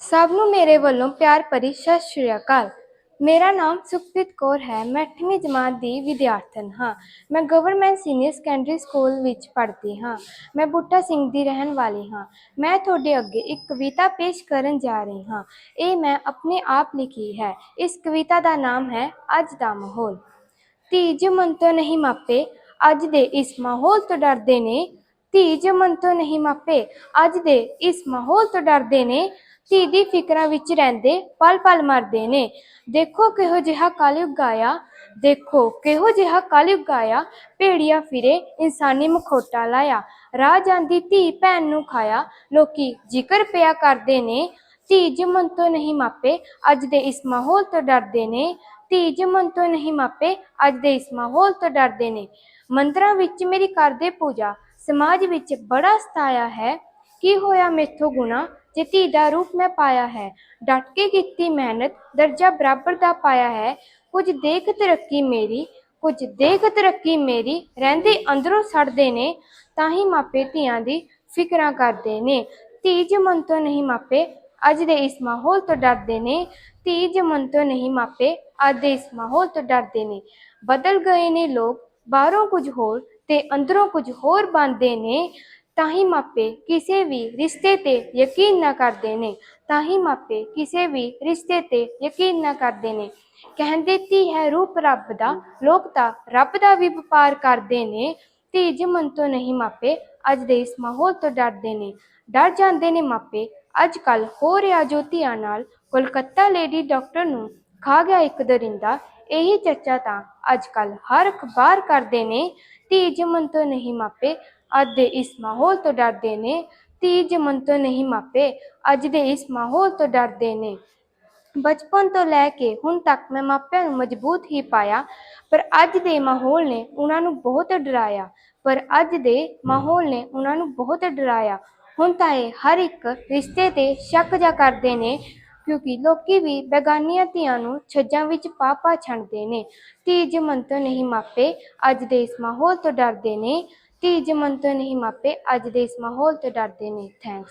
ਸਭ ਨੂੰ ਮੇਰੇ ਵੱਲੋਂ ਪਿਆਰ ਭਰੀ ਸਤਿ ਸ਼੍ਰੀ ਅਕਾਲ। ਮੇਰਾ ਨਾਮ ਸੁਖਪ੍ਰੀਤ ਕੌਰ ਹੈ। ਮੈਂ 8ਵੀਂ ਜਮਾਤ ਦੀ ਵਿਦਿਆਰਥਣ ਹਾਂ। ਮੈਂ ਗਵਰਨਮੈਂਟ ਸੀਨੀਅਰ ਸੈਕੰਡਰੀ ਸਕੂਲ ਵਿੱਚ ਪੜ੍ਹਦੀ ਹਾਂ। ਮੈਂ ਬੂਟਾ ਸਿੰਘ ਦੀ ਰਹਿਣ ਵਾਲੀ ਹਾਂ। ਮੈਂ ਤੁਹਾਡੇ ਅੱਗੇ ਇੱਕ ਕਵਿਤਾ ਪੇਸ਼ ਕਰਨ ਜਾ ਰਹੀ ਹਾਂ। ਇਹ ਮੈਂ ਆਪਣੇ ਆਪ ਲਿਖੀ ਹੈ। ਇਸ ਕਵਿਤਾ ਦਾ ਨਾਮ ਹੈ, ਅੱਜ ਦਾ ਮਾਹੌਲ। ਧੀਜ ਮਨ ਤੋਂ ਨਹੀਂ ਮਾਪੇ, ਅੱਜ ਦੇ ਇਸ ਮਾਹੌਲ ਤੋਂ ਡਰਦੇ ਨੇ। ਧੀ ਜਮਨ ਤੋਂ ਨਹੀਂ ਮਾਪੇ। ਅੱਜ ਦੇ ਇਸ ਮਾਹੌਲ ਤੋਂ ਡਰਦੇ ਨੇ। ਧੀ ਦੀ ਫਿਕਰਾਂ ਵਿੱਚ ਰਹਿੰਦੇ ਪਲ ਪਲ ਮਰਦੇ ਨੇ। ਦੇਖੋ ਕਿਹੋ ਜਿਹਾ ਕਲਯੁਗ ਆਇਆ। ਦੇਖੋ ਕਿਹੋ ਜਿਹਾ ਕਲਯੁਗ ਆਇਆ। ਭੇੜੀਆ ਫਿਰੇ, ਇਨਸਾਨੀ ਮਖੋਟਾ ਲਾਇਆ। ਰਾਹ ਜਾਂਦੀ ਧੀ ਭੈਣ ਨੂੰ ਖਾਇਆ। ਲੋਕੀ ਜ਼ਿਕਰ ਪਿਆ ਕਰਦੇ ਨੇ। ਧੀ ਜਮਨ ਤੋਂ ਨਹੀਂ ਮਾਪੇ। ਅੱਜ ਦੇ ਇਸ ਮਾਹੌਲ ਤੋਂ ਡਰਦੇ ਨੇ। ਧੀ ਜਮਨ ਤੋਂ ਨਹੀਂ ਮਾਪੇ। ਅੱਜ ਦੇ ਇਸ ਮਾਹੌਲ ਤੋਂ ਡਰਦੇ ਨੇ। ਮੰਦਰਾਂ ਵਿੱਚ ਮੇਰੀ ਕਰਦੇ ਪੂਜਾ। ਸਮਾਜ ਵਿੱਚ ਬੜਾ ਸਤਾਇਆ ਹੈ। ਕੀ ਹੋਇਆ ਮੇਥੋਂ ਗੁਨਾ ਜੇ ਧੀ ਦਾ ਰੂਪ ਮੈਂ ਪਾਇਆ ਹੈ। ਡਟ ਕੇ ਕੀਤੀ ਮਿਹਨਤ, ਦਰਜਾ ਬਰਾਬਰ ਦਾ ਪਾਇਆ ਹੈ। ਕੁਝ ਦੇਖ ਤਰੱਕੀ ਮੇਰੀ, ਕੁਝ ਦੇਖ ਤਰੱਕੀ ਮੇਰੀ, ਰਹਿੰਦੇ ਅੰਦਰੋਂ ਸੜਦੇ ਨੇ ਤਾਂ ਹੀ ਮਾਪੇ ਧੀਆਂ ਦੀ ਫਿਕਰਾਂ ਕਰਦੇ ਨੇ। ਧੀ ਜਮਨ ਤੋਂ ਨਹੀਂ ਮਾਪੇ, ਅੱਜ ਦੇ ਇਸ ਮਾਹੌਲ ਤੋਂ ਡਰਦੇ ਨੇ। ਧੀ ਜਮਨ ਤੋਂ ਨਹੀਂ ਮਾਪੇ, ਅੱਜ ਦੇ ਇਸ ਮਾਹੌਲ ਤੋਂ ਡਰਦੇ ਨੇ। ਬਦਲ ਗਏ ਨੇ ਲੋਕ, ਬਾਹਰੋਂ ਕੁਝ ਹੋਰ ਤੇ ਅੰਦਰੋਂ ਕੁਝ ਹੋਰ ਬਣਦੇ ਨੇ ਤਾਂ ਹੀ ਮਾਪੇ ਕਿਸੇ ਵੀ ਰਿਸ਼ਤੇ ਤੇ ਯਕੀਨ ਨਾ ਕਰਦੇ ਨੇ। ਤਾਂ ਹੀ ਮਾਪੇ ਕਿਸੇ ਵੀ ਰਿਸ਼ਤੇ ਤੇ ਯਕੀਨ ਨਾ ਕਰਦੇ ਨੇ। ਕਹਿੰਦੇ ਧੀ ਹੈ ਰੂਪ ਰੱਬ ਦਾ, ਲੋਕ ਤਾਂ ਰੱਬ ਦਾ ਵੀ ਵਪਾਰ ਕਰਦੇ ਨੇ। ਧੀ ਜੇ ਤੋਂ ਨਹੀਂ ਮਾਪੇ, ਅੱਜ ਦੇ ਇਸ ਮਾਹੌਲ ਤੋਂ ਡਰਦੇ ਨੇ। ਡਰ ਜਾਂਦੇ ਨੇ ਮਾਪੇ, ਅੱਜ ਕੱਲ ਹੋ ਰਿਹਾ ਜੋ ਧੀਆਂ ਨਾਲ। ਕੋਲਕਾਤਾ ਲੇਡੀ ਡਾਕਟਰ ਨੂੰ ਖਾ ਗਿਆ ਇੱਕ ਦਰਿੰਦਾ ਇਹੀ ਚਰਚਾ ਤਾਂ ਅੱਜ ਕੱਲ ਹਰ ਅਖਬਾਰ ਕਰਦੇ ਨੇ। ਧੀ ਜੇ ਤੋਂ ਨਹੀਂ ਮਾਪੇ, ਅੱਜ ਦੇ ਇਸ ਮਾਹੌਲ ਤੋਂ ਡਰਦੇ ਨੇ। ਧੀ ਜੇ ਤੋਂ ਨਹੀਂ ਮਾਪੇ, ਅੱਜ ਦੇ ਇਸ ਮਾਹੌਲ ਤੋਂ ਡਰਦੇ ਨੇ। ਬਚਪਨ ਤੋਂ ਲੈ ਕੇ ਹੁਣ ਤੱਕ ਮੈਂ ਮਾਪਿਆਂ ਨੂੰ ਮਜ਼ਬੂਤ ਹੀ ਪਾਇਆ। ਪਰ ਅੱਜ ਦੇ ਮਾਹੌਲ ਨੇ ਉਹਨਾਂ ਨੂੰ ਬਹੁਤ ਡਰਾਇਆ। ਪਰ ਅੱਜ ਦੇ ਮਾਹੌਲ ਨੇ ਉਹਨਾਂ ਨੂੰ ਬਹੁਤ ਡਰਾਇਆ। ਹੁਣ ਤਾਂ ਇਹ ਹਰ ਇੱਕ ਰਿਸ਼ਤੇ ਤੇ ਸ਼ੱਕ ਜਾ ਕਰਦੇ ਨੇ। ਕਿਉਂਕਿ ਲੋਕੀ ਵੀ ਬੇਗਾਨੀਆਂ ਧੀਆਂ ਨੂੰ ਛੱਜਾਂ ਵਿੱਚ ਪਾ ਪਾ ਛੱਡਦੇ ਨੇ। ਧੀ ਜੇ ਤੋਂ ਨਹੀਂ ਮਾਪੇ, ਅੱਜ ਦੇ ਇਸ ਮਾਹੌਲ ਤੋਂ ਡਰਦੇ ਨੇ। ਧੀ ਜੇ ਤੋਂ ਨਹੀਂ ਮਾਪੇ, ਅੱਜ ਦੇ ਇਸ ਮਾਹੌਲ ਤੋਂ ਡਰਦੇ ਨੇ। ਥੈਂਕਸ